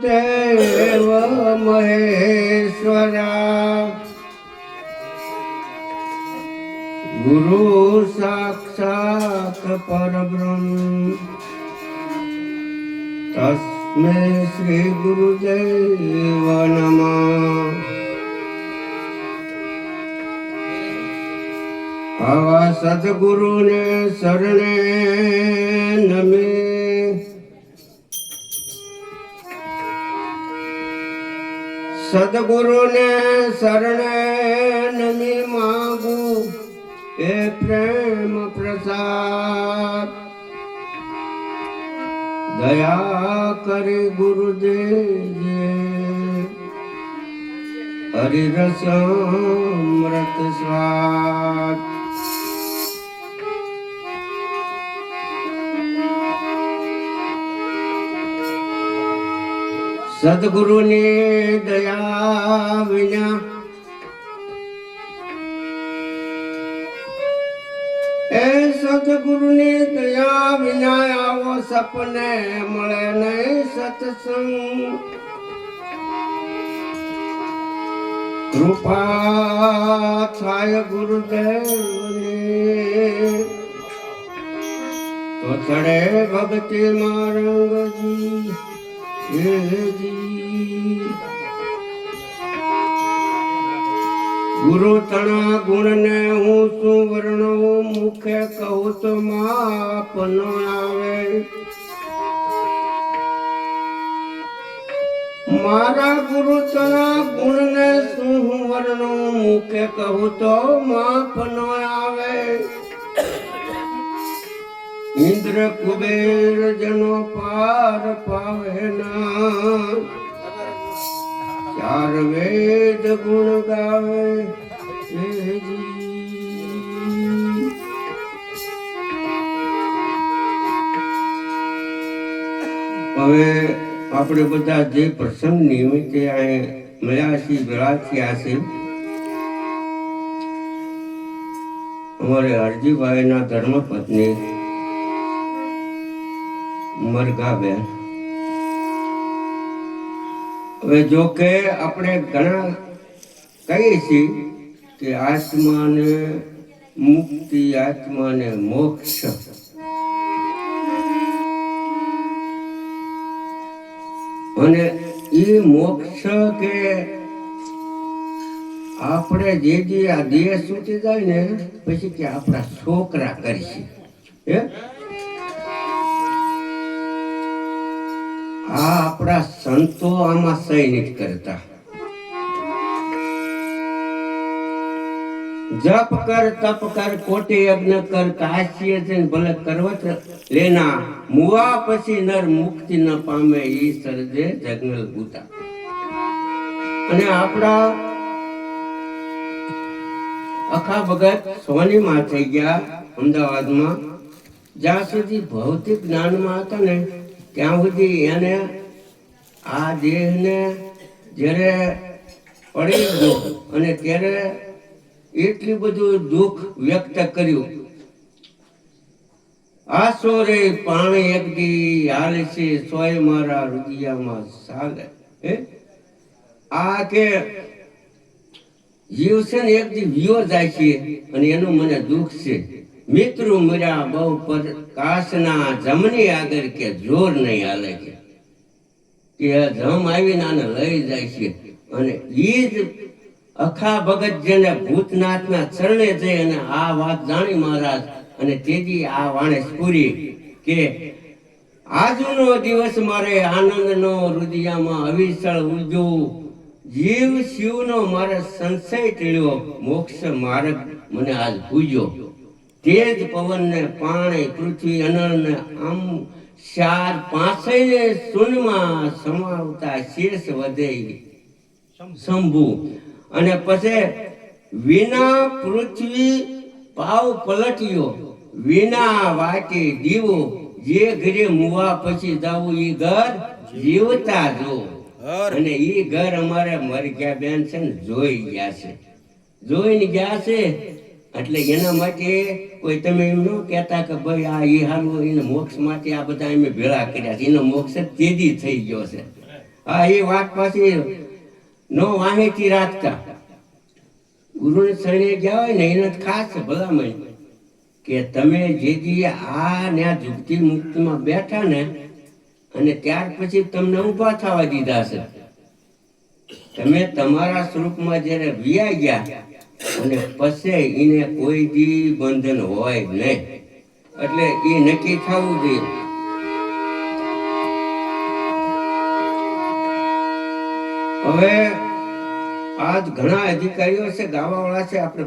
દેવ મહેશ્વરા ગુરુ સાક્ષાત પરબ્રહ્મ તસ્મે શ્રી ગુરુદેવ નમઃ આવા સદગુરુને શરણે નમે સદગુરુને શરણે નમી માગુ. એ પ્રેમ પ્રસાદ. દયા કરે ગુરુદેવજે. હરિરસ અમૃત સ્વાદ. સદગુરુની દયા વિના એ સદગુરુની દયા વિના આવો સપને મળે નહીં સત્સંગ. કૃપા થાય ગુરુદેવની. તો ચડે ભક્તિ મારંગજી. ગુરુ તણા ગુણ ને હું શું વર્ણવું મુખે કહું તો માપ ન આવે. મારા ગુરુ તણા ગુણ ને શું મુખે કહું તો માપ ન આવે ઇન્દ્ર કુબેર જનો પાર પાવે ના. ચાર વેદ ગુણ ગાવે હવે આપણે બધા જે પ્રસંગ નિમિત્તે અહીં મળ્યા છીએ ભેળા છે. અમારે હરજીભાઈના ધર્મપત્ની મરઘાબેન હવે જો કે આપણે ઘણા કહીએ છીએ કે આત્માને મુક્તિ, આત્માને મોક્ષ. અને એ મોક્ષ કે આપણે જે જે આ દેહ સૂચી જાય ને, પછી કે આપણા છોકરા કરીશું. હે? આ આપણા સંતો આમાં સૈનિક કરતા. જપ કર, તપ કર, કોટી યજ્ઞ કર કાશ્ય છે ભલે કરવત લેના, મુવા પછી નર મુક્તિ ન પામે ઈ સર્જે જગનલ ભૂતા. અને આપણા અખા ભગત સોનીમાં થઈ ગયા અમદાવાદમાં. જ્યાં સુધી ભૌતિક જ્ઞાનમાં હતા ને ત્યાં સુધી એને આ દેહને જ્યારે પડી ગયો અને ત્યારે એટલું બધું દુઃખ વ્યક્ત કર્યું. આસો રે પાણી એકદી હાલે છે સોય મારા રુદિયામાં સાલે હે? આ કે જીવ છે ને એકદી વિયો જાય છે અને એનું મને દુઃખ છે. મિત્રો મર્યા બહુ પર કાશના જમની આગળ કે જોર નહીં હાલે છે. કે જમ આવીને આને લઈ જાય છે અને ઈ જ અખા ભગત જેને ભૂતનાથના ચરણે જઈ અને આ વાત જાણી મહારાજ અને તેથી આ વાણે પૂરી કે આજનો દિવસ મારે આનંદનો રુદિયામાં અવિચળ ઉજો જીવ શિવનો મારે સંશય ટીળ્યો, મોક્ષ માર્ગ મને આજ પૂજ્યો. તેજ પવનને પાણી પૃથ્વી અનળને આમ ચાર પાંચે શૂન્યમાં સમાવતા શેષ વધે. શંભુ. અને પછી વિના પૃથ્વી પાવ પલટ્યો વિના વાટે દીવો જે ઘરે મુવા પછી જાવું એ ઘર જીવતા જો. અને એ ઘર અમારે મરી ગયા બેન છે ને જોઈ ગયા છે. જોઈને ગયા છે એટલે એના માટે કોઈ તમે એમ ન કહેતા કે ભાઈ આ એ હારું એને મોક્ષ માટે આ બધા અમે ભેળા કર્યા છે. એનો મોક્ષ જ તેદી થઈ ગયો છે. હા, એ વાત પાછી નો વાહેથી રાખતા. ગુરુને શરણે ગયા હોય ને, એને ખાસ ખાસ ભલામણ કે તમે જે આ ને આ જુગતી મુક્તિમાં બેઠા ને, અને ત્યાર પછી તમને ઊભા થવા દીધા છે. તમે તમારા સ્વરૂપમાં જ્યારે વિયા ગયા અને પછી એને કોઈ દી બંધન હોય નહીં. એટલે એ નક્કી થવું જોઈએ. હવે આજ ઘણા અધિકારીઓ છે ગાવાવાળા છે, આપણે